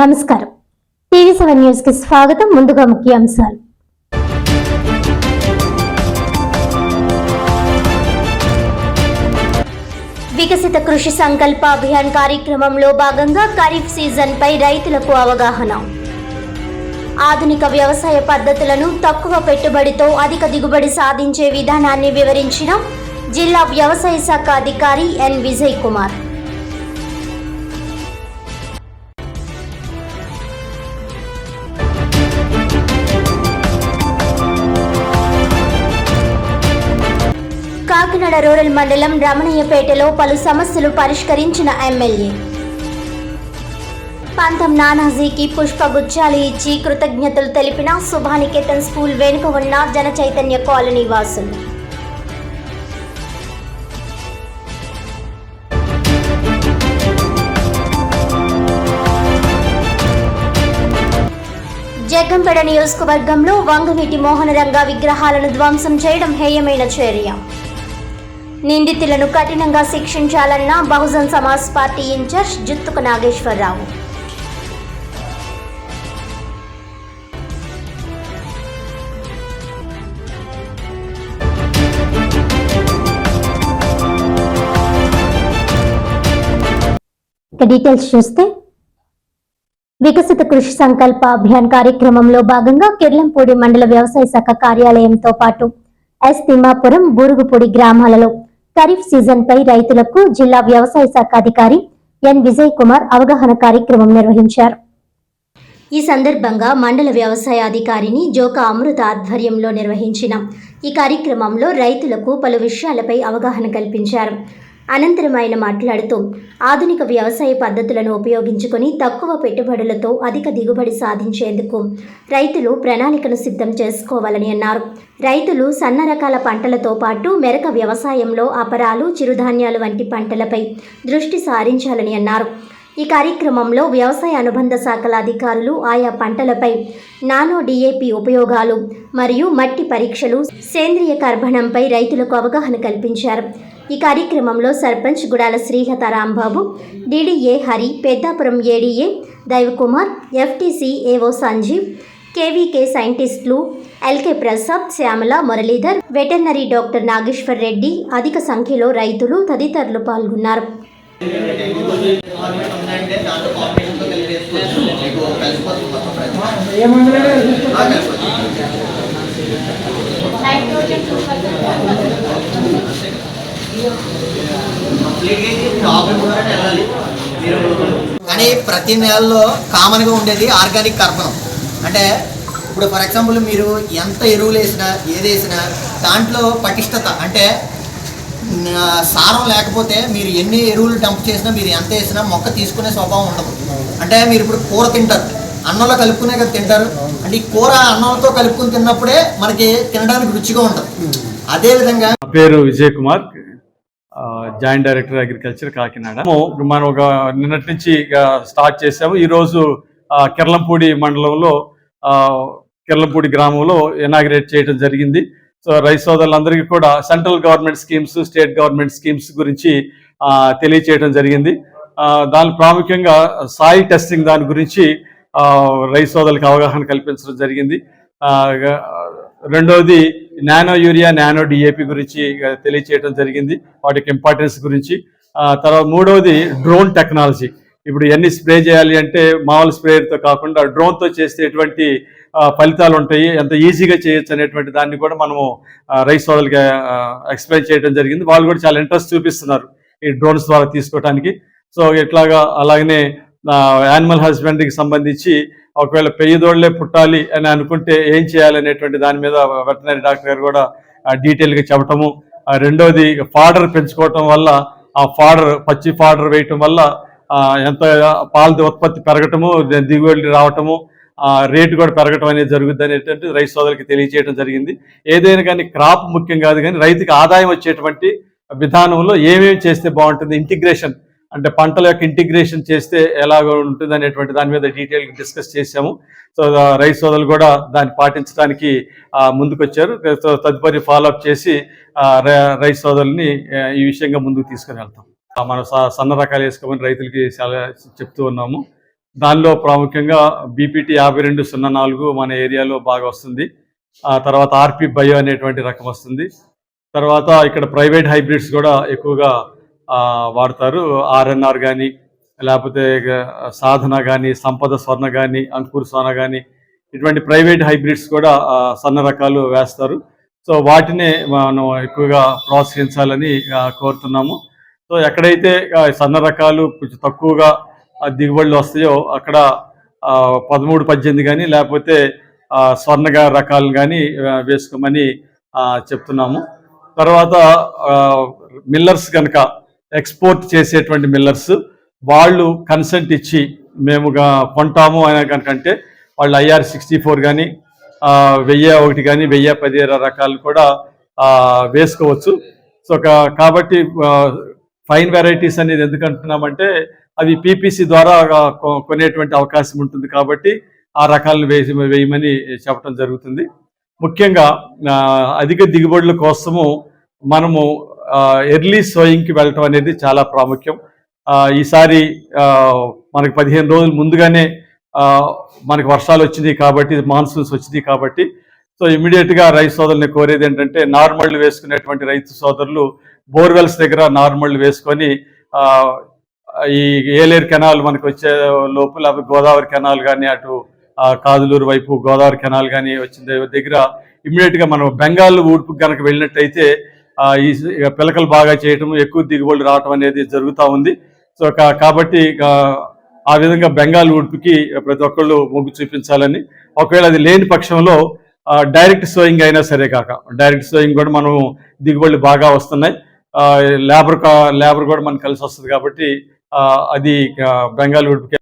నమస్కారం. TV seven న్యూస్కి స్వాగతం. ముందుగా ముఖ్యాంశాలు. వికసిత కృషి సంకల్ప అభియాన్ కార్యక్రమంలో భాగంగా ఖరీఫ్ సీజన్ పై రైతులకు అవగాహన. ఆధునిక వ్యవసాయ పద్ధతులను తక్కువ పెట్టుబడితో అధిక దిగుబడి సాధించే విధానాన్ని వివరించిన జిల్లా వ్యవసాయ శాఖ అధికారి ఎన్ విజయ్ కుమార్. కాకినాడ రూరల్ మండలం రమణయ్యపేటలో పలు సమస్యలు పరిష్కరించిన ఎమ్మెల్యే. పంతం నానాజీకి పుష్పగుచ్చాలు ఇచ్చి కృతజ్ఞతలు తెలిపిన శుభానికేతన్ స్కూల్ వెనుక ఉన్న జన చైతన్య కాలనీ వాసులు. జగ్గంపేట నియోజకవర్గంలో వంగవీటి మోహనరంగ విగ్రహాలను ధ్వంసం చేయడం హేయమైన చర్య. నిందితులను కఠినంగా శిక్షించాలన్న Bahujan Samaj party incharge Juttuku Nageswararao. Details చూస్తే వికసిత కృషి సంకల్ప అభియాన్ కార్యక్రమంలో భాగంగా కిర్లంపూడి మండల వ్యవసాయ శాఖ కార్యాలయంతో పాటు ఎస్ తిమ్మాపురం బూరుగుపూడి గ్రామాలలో ఖరీఫ్ సీజన్ పై రైతులకు జిల్లా వ్యవసాయ శాఖ అధికారి ఎన్ విజయ్ కుమార్ అవగాహన కార్యక్రమం నిర్వహించారు. ఈ సందర్భంగా మండల వ్యవసాయ అధికారిని జోక అమృత ఆధ్వర్యంలో నిర్వహించిన ఈ కార్యక్రమంలో రైతులకు పలు విషయాలపై అవగాహన కల్పించారు. అనంతరం ఆయన మాట్లాడుతూ ఆధునిక వ్యవసాయ పద్ధతులను ఉపయోగించుకొని తక్కువ పెట్టుబడులతో అధిక దిగుబడి సాధించేందుకు రైతులు ప్రణాళికను సిద్ధం చేసుకోవాలని అన్నారు. రైతులు సన్న రకాల పంటలతో పాటు మెరక వ్యవసాయంలో అపరాలు చిరుధాన్యాలు వంటి పంటలపై దృష్టి సారించాలని అన్నారు. ఈ కార్యక్రమంలో వ్యవసాయ అనుబంధ శాఖల అధికారులు ఆయా పంటలపై నానో డిఏపి ఉపయోగాలు మరియు మట్టి పరీక్షలు సేంద్రియ కర్బనంపై రైతులకు అవగాహన కల్పించారు. ఈ కార్యక్రమంలో sarpanch Gudala Srihata Rambabu DDA Hari Peddapuram ADA Daivakumar FTC AO Sanjeev KVK సైంటిస్టులు LK Prasad Shyamala Muralidhar veterinary doctor Nageswar Reddy అధిక సంఖ్యలో రైతులు తదితరులు పాల్గొన్నారు. కానీ ప్రతి నెలలో కామన్గా ఉండేది ఆర్గానిక్ కర్పణం అంటే ఇప్పుడు ఫర్ ఎగ్జాంపుల్ మీరు ఎంత ఎరువులు వేసినా ఏది వేసినా దాంట్లో పటిష్టత అంటే సారం లేకపోతే మీరు ఎన్ని ఎరువులు డంప్ చేసినా మీరు ఎంత వేసినా మొక్క తీసుకునే స్వభావం ఉండదు. అంటే మీరు ఇప్పుడు కూర తింటారు. అన్నంలో కలుపుకునే కదా తింటారు. అంటే ఈ కూర అన్నంతో కలుపుకుని తిన్నప్పుడే మనకి తినడానికి రుచిగా ఉంటుంది. అదే విధంగా నా పేరు Vijay Kumar. Joint director agriculture Kakinada. మనం ఒక నిన్నటి నుంచి స్టార్ట్ చేసాము ఈరోజు ఆ, కిర్లంపూడి మండలంలో ఆ, కిర్లంపూడి గ్రామంలో ఇనాగ్రేట్ చేయడం జరిగింది. సో రైతు సోదరులందరికీ కూడా central government schemes state government schemes గురించి తెలియచేయడం జరిగింది. దాని ప్రాముఖ్యంగా సాయిల్ టెస్టింగ్ దాని గురించి రైతు సోదరులకు అవగాహన కల్పించడం జరిగింది. రెండవది నానో యూరియా నానో డిఏపి గురించి తెలియచేయడం జరిగింది. వాటికి ఇంపార్టెన్స్ గురించి. తర్వాత మూడవది డ్రోన్ టెక్నాలజీ. ఇప్పుడు ఎన్ని స్ప్రే చేయాలి అంటే మామూలు స్ప్రేయర్తో కాకుండా డ్రోన్తో చేసేటువంటి ఫలితాలు ఉంటాయి ఎంత ఈజీగా చేయొచ్చు అనేటువంటి దాన్ని కూడా మనము రైస్ వాళ్ళకి సోదరులకి ఎక్స్ప్లెయిన్ చేయడం జరిగింది. వాళ్ళు కూడా చాలా ఇంట్రెస్ట్ చూపిస్తున్నారు ఈ డ్రోన్స్ ద్వారా తీసుకోవడానికి సో ఇట్లాగా అలాగనే యానిమల్ హస్బెండరీకి సంబంధించి ఒకవేళ పెయ్యదోళ్ళే పుట్టాలి అని అనుకుంటే ఏం చేయాలి అనేటువంటి దాని మీద వెటనరీ డాక్టర్ గారు కూడా డీటెయిల్గా చెప్పటము. రెండవది రెండోది ఫాడర్ పెంచుకోవటం వల్ల ఆ ఫాడర్ పచ్చి ఫాడర్ వేయటం వల్ల ఎంత పాల ఉత్పత్తి పెరగటము ది- దిగుబడి రావటము రేటు కూడా పెరగటం అనేది జరుగుద్ది అనేటువంటి రైతు సోదరులకి తెలియజేయడం జరిగింది. ఏదైనా కానీ క్రాప్ ముఖ్యం కాదు కానీ రైతుకి ఆదాయం వచ్చేటువంటి విధానంలో ఏమేమి చేస్తే బాగుంటుంది ఇంటిగ్రేషన్ అంటే పంటల యొక్క ఇంటిగ్రేషన్ చేస్తే ఎలాగ ఉంటుంది అనేటువంటి దాని మీద డీటెయిల్గా డిస్కస్ చేసాము సో రైతు సోదరులు కూడా దాన్ని పాటించడానికి ముందుకొచ్చారు. తదుపరి ఫాలోఅప్ చేసి రై- రైతు సోదరుల్ని ఈ విషయంగా ముందుకు తీసుకుని వెళ్తాం. మనం స- సన్న రకాలు వేసుకోమని రైతులకి చాలా చెప్తూ ఉన్నాము. దానిలో ప్రాముఖ్యంగా బీపీటీ యాభై రెండు సున్నా నాలుగు మన ఏరియాలో బాగా వస్తుంది. ఆ తర్వాత ఆర్పి బయో అనేటువంటి రకం వస్తుంది. తర్వాత ఇక్కడ ప్రైవేట్ హైబ్రిడ్స్ కూడా ఎక్కువగా వాడతారు. ఆర్ఎన్ఆర్ కానీ లేకపోతే ఇక సాధన కానీ సంపద స్వర్ణ కానీ అంకుర్ సోన కానీ ఇటువంటి ప్రైవేట్ హైబ్రిడ్స్ కూడా సన్న రకాలు వేస్తారు. సో వాటినే మనం ఎక్కువగా ప్రోత్సహించాలని కోరుతున్నాము. సో ఎక్కడైతే సన్న రకాలు కొంచెం తక్కువగా దిగుబడులు వస్తాయో అక్కడ పదమూడు పద్దెనిమిది కానీ లేకపోతే స్వర్ణగా రకాలు కానీ వేసుకోమని చెప్తున్నాము. తర్వాత మిల్లర్స్ కనుక ఎక్స్పోర్ట్ చేసేటువంటి మిల్లర్స్ వాళ్ళు కన్సెంట్ ఇచ్చి మేము కొంటాము అనే కనుకంటే వాళ్ళు ఐఆర్ సిక్స్టీ ఫోర్ కానీ వెయ్యి ఒకటి కానీ వెయ్యి పది రకాలు కూడా వేసుకోవచ్చు. సో కాబట్టి ఫైన్ వెరైటీస్ అనేది ఎందుకు అంటున్నామంటే అవి పీపీసీ ద్వారా కొ- కొనేటువంటి అవకాశం ఉంటుంది కాబట్టి ఆ రకాలను వేసి వేయమని చెప్పడం జరుగుతుంది. ముఖ్యంగా అధిక దిగుబడుల కోసము మనము ఎర్లీ సోయింగ్కి వెళ్ళటం అనేది చాలా ప్రాముఖ్యం. ఈసారి మనకు పదిహేను రోజులు ముందుగానే మనకు వర్షాలు వచ్చినాయి కాబట్టి మాన్సూన్స్ వచ్చినాయి కాబట్టి సో ఇమీడియట్గా రైతు సోదరుల్ని కోరేది ఏంటంటే నార్మల్ వేసుకునేటువంటి రైతు సోదరులు బోర్వెల్స్ దగ్గర నార్మళ్ళు వేసుకొని ఈ ఏలేరు కెనాల్ మనకు వచ్చే లోపల అవి గోదావరి కెనాల్ కానీ అటు కాదులూరు వైపు గోదావరి కెనాల్ కానీ వచ్చిన దగ్గర ఇమ్మీడియట్గా మనం బెంగాల్ ఊడ్పు కనుక వెళ్ళినట్టయితే ఈ పిలకలు బాగా చేయటం ఎక్కువ దిగుబడులు రావటం అనేది జరుగుతూ ఉంది. సో కా- కాబట్టి ఆ విధంగా బెంగాల్ ఉడుపుకి ప్రతి ఒక్కళ్ళు మొగ్గు చూపించాలని. ఒకవేళ అది లేని పక్షంలో డైరెక్ట్ సోయింగ్ అయినా సరే కాక డైరెక్ట్ సోయింగ్ కూడా మనం దిగుబడులు బాగా వస్తున్నాయి. లేబర్ కా- లేబర్ కూడా మనకు కలిసి వస్తుంది కాబట్టి అది బెంగాల్ ఉడుపుకి